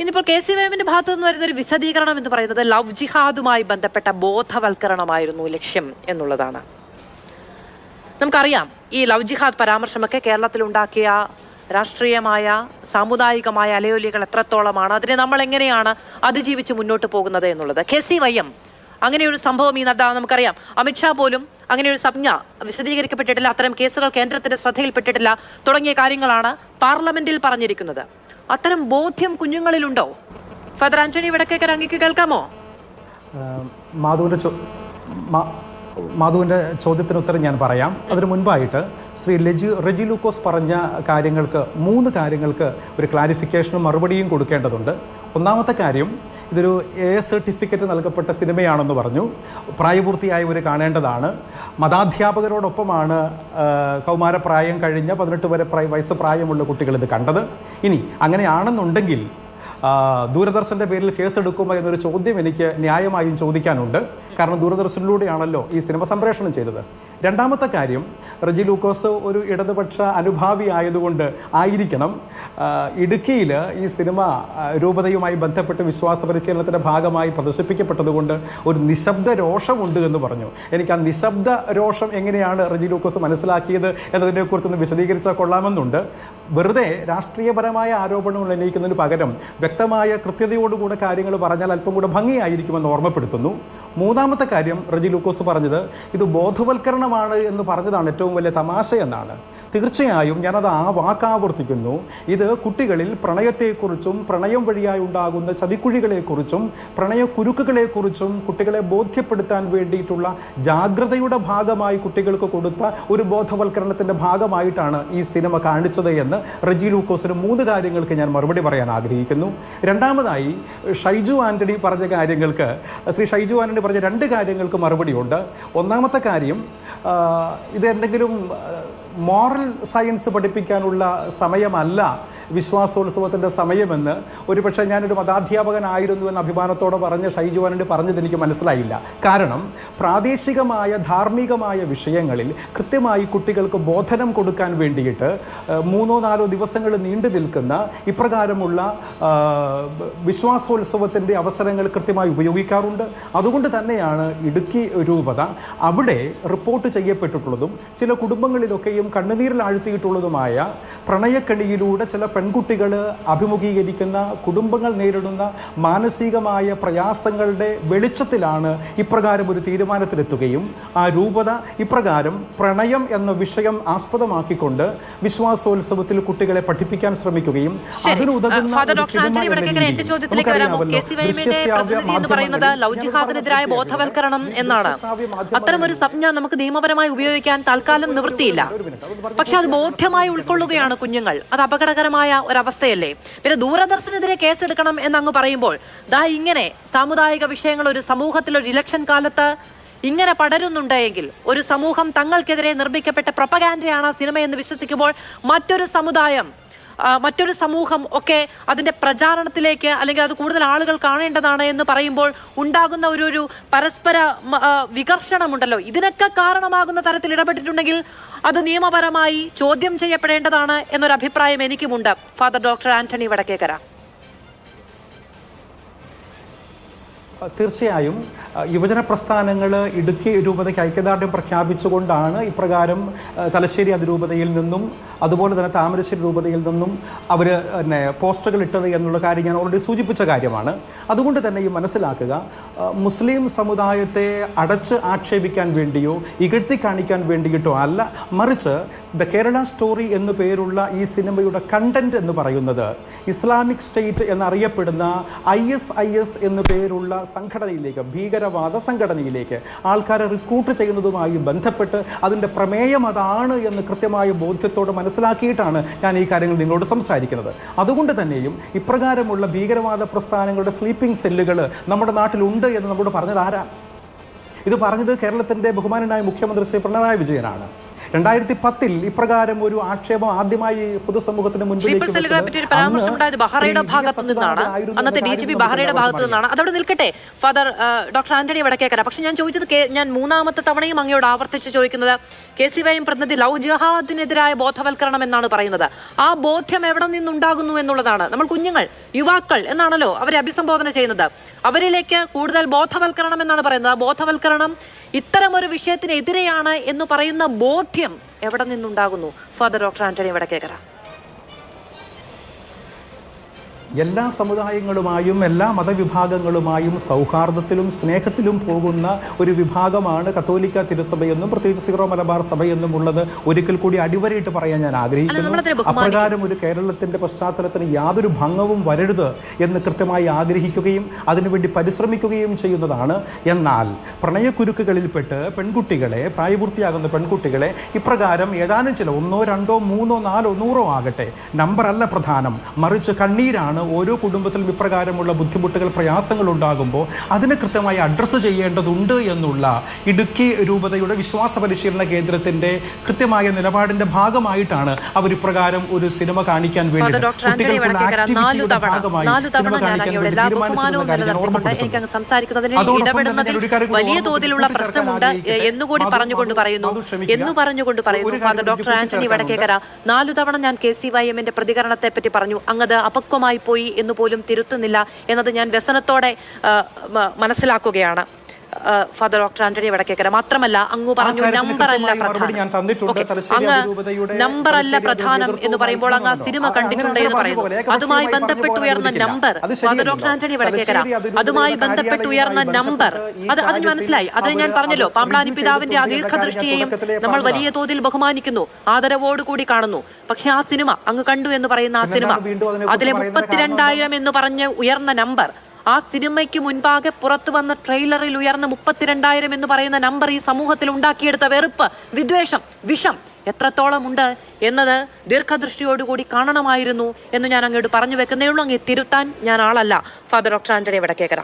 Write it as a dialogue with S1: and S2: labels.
S1: ഇനിയിപ്പോൾ K C വേമിന്റെ ഭാഗത്തു നിന്ന് വരുന്ന ഒരു വിശദീകരണം എന്ന് പറയുന്നത് ലവ് ജിഹാദുമായി ബന്ധപ്പെട്ട ബോധവൽക്കരണമായിരുന്നു ലക്ഷ്യം എന്നുള്ളതാണ്. നമുക്കറിയാം ഈ ലവ് ജിഹാദ് പരാമർശമൊക്കെ കേരളത്തിൽ ഉണ്ടാക്കിയ രാഷ്ട്രീയമായ സാമുദായികമായ അലയൊലികൾ എത്രത്തോളമാണ് അതിനെ നമ്മൾ എങ്ങനെയാണ് അതിജീവിച്ച് മുന്നോട്ട് പോകുന്നത് എന്നുള്ളത്. കെ സി വൈ എം അങ്ങനെയൊരു സംഭവം ഈ നദ്ദ നമുക്കറിയാം. അമിത്ഷാ പോലും അങ്ങനെയൊരു സംജ്ഞ വിശദീകരിക്കപ്പെട്ടിട്ടില്ല. അത്തരം കേസുകൾ കേന്ദ്രത്തിന്റെ ശ്രദ്ധയിൽപ്പെട്ടിട്ടില്ല. തുടങ്ങിയ കാര്യങ്ങളാണ് പാർലമെന്റിൽ പറഞ്ഞിരിക്കുന്നത്. അത്തരം ബോധ്യം കുഞ്ഞുങ്ങളിലുണ്ടോ? ഫാദർ ആന്റണി വടക്കേക്കർ അങ്ങേക്ക് കേൾക്കാമോ?
S2: മാധുവിന്റെ ചോദ്യത്തിന് ഉത്തരം ഞാൻ പറയാം. അതിനു മുൻപായിട്ട് ശ്രീ ലജി റെജി ലൂക്കോസ് പറഞ്ഞ കാര്യങ്ങൾക്ക് മൂന്ന് കാര്യങ്ങൾക്ക് ഒരു ക്ലാരിഫിക്കേഷനും മറുപടിയും കൊടുക്കേണ്ടതുണ്ട്. ഒന്നാമത്തെ കാര്യം ഇതൊരു എ സർട്ടിഫിക്കറ്റ് നൽകപ്പെട്ട സിനിമയാണെന്ന് പറഞ്ഞു. പ്രായപൂർത്തിയായവർ കാണേണ്ടതാണ്. മതാധ്യാപകരോടൊപ്പമാണ് കൗമാരപ്രായം കഴിഞ്ഞ പതിനെട്ട് വരെ പ്രായ വയസ്സ് പ്രായമുള്ള കുട്ടികൾ ഇത് കണ്ടത്. ഇനി അങ്ങനെയാണെന്നുണ്ടെങ്കിൽ ദൂരദർശന്റെ പേരിൽ കേസെടുക്കുമോ എന്നൊരു ചോദ്യം എനിക്ക് ന്യായമായും ചോദിക്കാനുണ്ട്. കാരണം ദൂരദർശനിലൂടെയാണല്ലോ ഈ സിനിമ സംപ്രേഷണം ചെയ്തത്. രണ്ടാമത്തെ കാര്യം റജി ലൂക്കോസ് ഒരു ഇടതുപക്ഷ അനുഭാവി ആയതുകൊണ്ട് ആയിരിക്കണം. ഇടുക്കിയിൽ ഈ സിനിമ രൂപതയുമായി ബന്ധപ്പെട്ട് വിശ്വാസ പരിശീലനത്തിന്റെ ഭാഗമായി പ്രദർശിപ്പിക്കപ്പെട്ടതുകൊണ്ട് ഒരു നിശബ്ദ രോഷമുണ്ട് എന്ന് പറഞ്ഞു. എനിക്ക് ആ നിശബ്ദ രോഷം എങ്ങനെയാണ് റജി ലൂക്കോസ് മനസ്സിലാക്കിയത് എന്നതിനെക്കുറിച്ചൊന്ന് വിശദീകരിച്ചാൽ കൊള്ളാമെന്നുണ്ട്. വെറുതെ രാഷ്ട്രീയപരമായ ആരോപണങ്ങൾ ഉന്നയിക്കുന്നതിന് പകരം വ്യക്തമായ കൃത്യതയോടുകൂടെ കാര്യങ്ങൾ പറഞ്ഞാൽ അല്പം കൂടെ ഭംഗിയായിരിക്കുമെന്ന് ഓർമ്മപ്പെടുത്തുന്നു. മൂന്നാമത്തെ കാര്യം റജി ലൂക്കോസ് പറഞ്ഞത് ഇത് ബോധവൽക്കരണമാണ് എന്ന് പറഞ്ഞതാണ് ഏറ്റവും വലിയ തമാശ എന്നാണ് തീർച്ചയായും ഞാനത് ആ വാക്കാവർത്തിക്കുന്നു. ഇത് കുട്ടികളിൽ പ്രണയത്തെക്കുറിച്ചും പ്രണയം വഴിയായി ഉണ്ടാകുന്ന ചതിക്കുഴികളെക്കുറിച്ചും പ്രണയക്കുരുക്കുകളെക്കുറിച്ചും കുട്ടികളെ ബോധ്യപ്പെടുത്താൻ വേണ്ടിയിട്ടുള്ള ജാഗ്രതയുടെ ഭാഗമായി കുട്ടികൾക്ക് കൊടുത്ത ഒരു ബോധവൽക്കരണത്തിന്റെ ഭാഗമായിട്ടാണ് ഈ സിനിമ കാണിച്ചത് എന്ന് റജി ലൂക്കോസിന് മൂന്ന് കാര്യങ്ങൾക്ക് ഞാൻ മറുപടി പറയാൻ ആഗ്രഹിക്കുന്നു. രണ്ടാമതായി ഷൈജു ആന്റണി പറഞ്ഞ കാര്യങ്ങൾക്ക് ശ്രീ ഷൈജു ആന്റണി പറഞ്ഞ രണ്ട് കാര്യങ്ങൾക്ക് മറുപടിയുണ്ട്. ഒന്നാമത്തെ കാര്യം ഇത് എന്തെങ്കിലും മോറൽ സയൻസ് പഠിപ്പിക്കാനുള്ള സമയമല്ല. വിശ്വാസോത്സവത്തിന്റെ സമയമെന്ന് ഒരുപക്ഷെ ഞാനൊരു മതാധ്യാപകനായിരുന്നു എന്ന അഭിമാനത്തോടെ പറഞ്ഞ ഷൈജു ആനണ്ടി പറഞ്ഞത് എനിക്ക് മനസ്സിലായില്ല. കാരണം പ്രാദേശികമായ ധാർമ്മികമായ വിഷയങ്ങളിൽ കൃത്യമായി കുട്ടികൾക്ക് ബോധനം കൊടുക്കാൻ വേണ്ടിയിട്ട് മൂന്നോ നാലോ ദിവസങ്ങൾ നീണ്ടു നിൽക്കുന്ന ഇപ്രകാരമുള്ള വിശ്വാസോത്സവത്തിന്റെ അവസരങ്ങൾ കൃത്യമായി ഉപയോഗിക്കാറുണ്ട്. അതുകൊണ്ട് തന്നെയാണ് ഇടുക്കി രൂപത അവിടെ റിപ്പോർട്ട് ചെയ്യപ്പെട്ടിട്ടുള്ളതും ചില കുടുംബങ്ങളിലൊക്കെയും കണ്ണുനീരിൽ ആഴ്ത്തിയിട്ടുള്ളതുമായ പ്രണയക്കെണിയിലൂടെ ചില പെൺകുട്ടികൾ അഭിമുഖീകരിക്കുന്ന കുടുംബങ്ങൾ നേരിടുന്ന മാനസികമായ പ്രയാസങ്ങളുടെ വെളിച്ചത്തിലാണ് ഇപ്രകാരം ഒരു തീരുമാനത്തിലെത്തുകയും ആ രൂപത ഇപ്രകാരം പ്രണയം എന്ന വിഷയം ആസ്പദമാക്കിക്കൊണ്ട് വിശ്വാസോത്സവത്തിൽ കുട്ടികളെ പഠിപ്പിക്കാൻ ശ്രമിക്കുകയും
S1: ശരി.
S2: അതിനുതകുന്ന
S1: ബോധവൽക്കരണം എന്നാണ്. അത്തരം ഒരു സംജ്ഞ നമുക്ക് നിയമപരമായി ഉപയോഗിക്കാൻ തൽക്കാലം നിവൃത്തിയില്ല. പക്ഷെ അത് ബോധ്യമായി ഉൾക്കൊള്ളുകയാണ് കുഞ്ഞുങ്ങൾ. അത് അപകടകരമായ ഒരവസ്ഥയല്ലേ? പിന്നെ ദൂരദർശനെതിരെ കേസെടുക്കണം എന്നങ്ങ് പറയുമ്പോൾ ദാ ഇങ്ങനെ സാമുദായിക വിഷയങ്ങൾ ഒരു സമൂഹത്തിൽ ഒരു ഇലക്ഷൻ കാലത്ത് ഇങ്ങനെ പടരുന്നുണ്ടെങ്കിൽ ഒരു സമൂഹം തങ്ങൾക്കെതിരെ നിർമ്മിക്കപ്പെട്ട പ്രൊപ്പഗാൻഡയാണ് സിനിമയെന്ന് വിശ്വസിക്കുമ്പോൾ മറ്റൊരു സമുദായം മറ്റൊരു സമൂഹം ഒക്കെ അതിന്റെ പ്രചാരണത്തിലേക്ക് അല്ലെങ്കിൽ അത് കൂടുതൽ ആളുകൾ കാണേണ്ടതാണ് എന്ന് പറയുമ്പോൾ ഉണ്ടാകുന്ന ഒരു ഒരു പരസ്പര വികർഷണമുണ്ടല്ലോ. ഇതിനൊക്കെ കാരണമാകുന്ന തരത്തിൽ ഇടപെട്ടിട്ടുണ്ടെങ്കിൽ അത് നിയമപരമായി ചോദ്യം ചെയ്യപ്പെടേണ്ടതാണ് എന്നൊരു അഭിപ്രായം എനിക്കുമുണ്ട്. Father doctor Antony Vadakkekara.
S2: തീർച്ചയായും യുവജന പ്രസ്ഥാനങ്ങൾ ഇടുക്കി രൂപതയ്ക്ക് ഐക്യദാർഢ്യം പ്രഖ്യാപിച്ചുകൊണ്ടാണ് ഇപ്രകാരം തലശ്ശേരി അതിരൂപതയിൽ നിന്നും അതുപോലെ തന്നെ താമരശ്ശേരി രൂപതയിൽ നിന്നും അവർ പിന്നെ പോസ്റ്ററുകൾ ഇട്ടത് എന്നുള്ള കാര്യം ഞാൻ ഓൾറെഡി സൂചിപ്പിച്ച കാര്യമാണ്. അതുകൊണ്ട് തന്നെ ഈ മനസ്സിലാക്കുക മുസ്ലിം സമുദായത്തെ അടച്ച് ആക്ഷേപിക്കാൻ വേണ്ടിയോ ഇകഴ്ത്തി കാണിക്കാൻ വേണ്ടിയിട്ടോ അല്ല മറിച്ച് ദ കേരള സ്റ്റോറി എന്നു പേരുള്ള ഈ സിനിമയുടെ കണ്ടന്റ് എന്ന് പറയുന്നത് ഇസ്ലാമിക് സ്റ്റേറ്റ് എന്നറിയപ്പെടുന്ന ഐ എസ് ഐ എസ് എന്നു പേരുള്ള സംഘടനയിലേക്ക് ഭീകരവാദ സംഘടനയിലേക്ക് ആൾക്കാരെ റിക്രൂട്ട് ചെയ്യുന്നതുമായി ബന്ധപ്പെട്ട് അതിന്റെ പ്രമേയം അതാണ് എന്ന് കൃത്യമായ ബോധ്യത്തോടെ മനസ്സിലാക്കിയിട്ടാണ് ഞാൻ ഈ കാര്യങ്ങൾ നിങ്ങളോട് സംസാരിക്കുന്നത്. അതുകൊണ്ട് തന്നെയും ഇപ്രകാരമുള്ള ഭീകരവാദ പ്രസ്ഥാനങ്ങളുടെ സ്ലീപ്പിംഗ് സെല്ലുകൾ നമ്മുടെ നാട്ടിലുണ്ട് എന്ന് നമ്മോട് പറഞ്ഞത് ആരാ? ഇത് പറഞ്ഞത് കേരളത്തിന്റെ ബഹുമാനനായ മുഖ്യമന്ത്രി ശ്രീ പിണറായി വിജയനാണ്. രണ്ടായിരത്തി പത്തിൽ ഇപ്രകാരം ഒരു ആക്ഷേപം ആദ്യമായി പൊതുസമൂഹത്തിന് മുൻപിലേക്ക്
S1: സ്ലീപ്പർ സെല്ലുകളെ
S2: വെച്ചത്.
S1: ഒരു പരാമർശം
S2: അന്ന്
S1: ബഹ്റയുടെ ഭാഗത്തു നിന്നാണ്. അന്നത്തെ ഡി ജി പി ബഹ്റയുടെ ഭാഗത്തു നിന്നാണ്. അതവിടെ നിൽക്കട്ടെ ഫാദർ ഡോക്ടർ ആന്റണി വടക്കേക്കര പക്ഷെ ഞാൻ ചോദിച്ചത് ഞാൻ മൂന്നാമത്തെ തവണയും അങ്ങയോട് ആവർത്തിച്ച് ചോദിക്കുന്നത് കെ സി വൈ എം പ്രതിനിധി ലവ് ജിഹാദിനെതിരായ ബോധവൽക്കരണം എന്നാണ് പറയുന്നത്. ആ ബോധ്യം എവിടെ നിന്നുണ്ടാകുന്നു എന്നുള്ളതാണ്. നമ്മൾ കുഞ്ഞുങ്ങൾ യുവാക്കൾ എന്നാണല്ലോ അവരെ അഭിസംബോധന ചെയ്യുന്നത്. അവരിലേക്ക് കൂടുതൽ ബോധവൽക്കരണം എന്നാണ് പറയുന്നത്. ആ ബോധവൽക്കരണം ഇത്തരം ഒരു വിഷയത്തിനെതിരെയാണ് എന്ന് പറയുന്ന ബോധ്യം എവിടെ നിന്നുണ്ടാകുന്നു? Father doctor Antony Vadakkekara.
S2: എല്ലാ സമുദായങ്ങളുമായും എല്ലാ മതവിഭാഗങ്ങളുമായും സൗഹാർദ്ദത്തിലും സ്നേഹത്തിലും പോകുന്ന ഒരു വിഭാഗമാണ് കത്തോലിക്ക തിരുസഭയെന്നും പ്രത്യേകിച്ച് സിറോ മലബാർ സഭയെന്നും ഉള്ളത് ഒരിക്കൽ കൂടി അടിവരയിട്ട് പറയാൻ ഞാൻ ആഗ്രഹിക്കുന്നു. അപ്രകാരം ഒരു കേരളത്തിന്റെ പശ്ചാത്തലത്തിന് യാതൊരു ഭംഗവും വരരുത് എന്ന് കൃത്യമായി ആഗ്രഹിക്കുകയും അതിനുവേണ്ടി പരിശ്രമിക്കുകയും ചെയ്യുന്നതാണ്. എന്നാൽ പ്രണയക്കുരുക്കുകളിൽപ്പെട്ട് പെൺകുട്ടികളെ പ്രായപൂർത്തിയാകുന്ന പെൺകുട്ടികളെ ഇപ്രകാരം ഏതാനും ചില ഒന്നോ രണ്ടോ മൂന്നോ നാലോ നൂറോ ആകട്ടെ. നമ്പറല്ല അല്ല പ്രധാനം. മറിച്ച് കണ്ണീരാണ് ഓരോ കുടുംബത്തിലും ഇപ്രകാരമുള്ള ബുദ്ധിമുട്ടുകൾ പ്രയാസങ്ങൾ ഉണ്ടാകുമ്പോൾ അതിനെ കൃത്യമായി അഡ്രസ്സ് ചെയ്യേണ്ടതുണ്ട് എന്നുള്ള ഇടുക്കി രൂപതയുടെ വിശ്വാസ പരിശീലന കേന്ദ്രത്തിന്റെ കൃത്യമായ നിലപാടിന്റെ ഭാഗമായിട്ടാണ് അവർ ഇപ്രകാരം ഒരു സിനിമ കാണിക്കാൻ വേണ്ടി കുട്ടികൾക്കുള്ള ആക്ടിവിറ്റിയുടെ ഭാഗമായി സിനിമ
S1: തവണ ഞാൻ അങ്ങയുടെ എല്ലാ ബഹുമാനവും നിലനിർത്തിക്കൊണ്ട്
S2: ഓർമ്മപ്പെടുത്തുന്നു.
S1: എനിക്ക് അങ്ങ് സംസാരിക്കുന്നതിന് ഇടപെടുന്നതിൽ
S2: ഞാൻ ഒരു കാര്യം കൂടി
S1: വലിയ തോതിലുള്ള പ്രശ്നമുണ്ട് എന്നുകൂടി പറഞ്ഞുകൊണ്ട് പറയുന്നു. എന്ന് പറഞ്ഞുകൊണ്ട് പറയുന്നു ഫാദർ ഡോക്ടർ ആന്റണി വടക്കേക്കര. നാലു തവണ ഞാൻ കെ സി വൈ എമ്മിന്റെ പ്രതികരണത്തെ പറ്റി പറഞ്ഞു. അങ്ങത് അപക്വമായി പോയി എന്ന് പോലും തിരുത്തുന്നില്ല എന്നത് ഞാൻ വ്യസനത്തോടെ മനസ്സിലാക്കുകയാണ്. Father doctor Antony Vadakkekara. മാത്രമല്ല അങ്ങ് പറഞ്ഞു
S2: നമ്പറല്ല
S1: നമ്പർ അല്ല പ്രധാനം. അങ്ങ്
S2: നമ്പറല്ല
S1: നമ്പർ അല്ല പ്രധാനം എന്ന് പറയുമ്പോൾ അങ്ങ് ആ സിനിമ
S2: കണ്ടിട്ടുണ്ടെന്ന്
S1: കണ്ടിട്ടുണ്ട് എന്ന് പറയുന്നു. അതുമായി ബന്ധപ്പെട്ട് ഉയർന്ന number father doctor Antony Vadakkekara. അതുമായി ബന്ധപ്പെട്ട് ഉയർന്ന നമ്പർ അത് അതിന് മനസ്സിലായി. അതിന് ഞാൻ പറഞ്ഞല്ലോ.
S2: പാമ്പളാനി
S1: പാമ്പ്ലാനി പിതാവിന്റെ ആ ദീർഘദൃഷ്ടിയെയും നമ്മൾ വലിയ തോതിൽ ബഹുമാനിക്കുന്നു. ആദരവോടുകൂടി കാണുന്നു. പക്ഷെ ആ സിനിമ അങ്ങ് കണ്ടു എന്ന് പറയുന്ന ആ സിനിമ? അതിലെ? മുപ്പത്തിരണ്ടായിരം എന്ന് പറഞ്ഞ് ഉയർന്ന നമ്പർ ആ സിനിമയ്ക്ക് മുൻപാകെ പുറത്തു വന്ന ട്രെയിലറിൽ ഉയർന്ന മുപ്പത്തിരണ്ടായിരം എന്ന് പറയുന്ന നമ്പർ ഈ സമൂഹത്തിൽ ഉണ്ടാക്കിയെടുത്ത വെറുപ്പ് വിദ്വേഷം വിഷം എത്രത്തോളം ഉണ്ട് എന്നത് ദീർഘദൃഷ്ടിയോടുകൂടി കാണണമായിരുന്നു എന്ന് ഞാൻ അങ്ങോട്ട് പറഞ്ഞു വെക്കുന്നേ ഉള്ളൂ. അങ്ങ് തിരുത്താൻ ഞാൻ ആളല്ല. Father doctor Antony Vadakkekara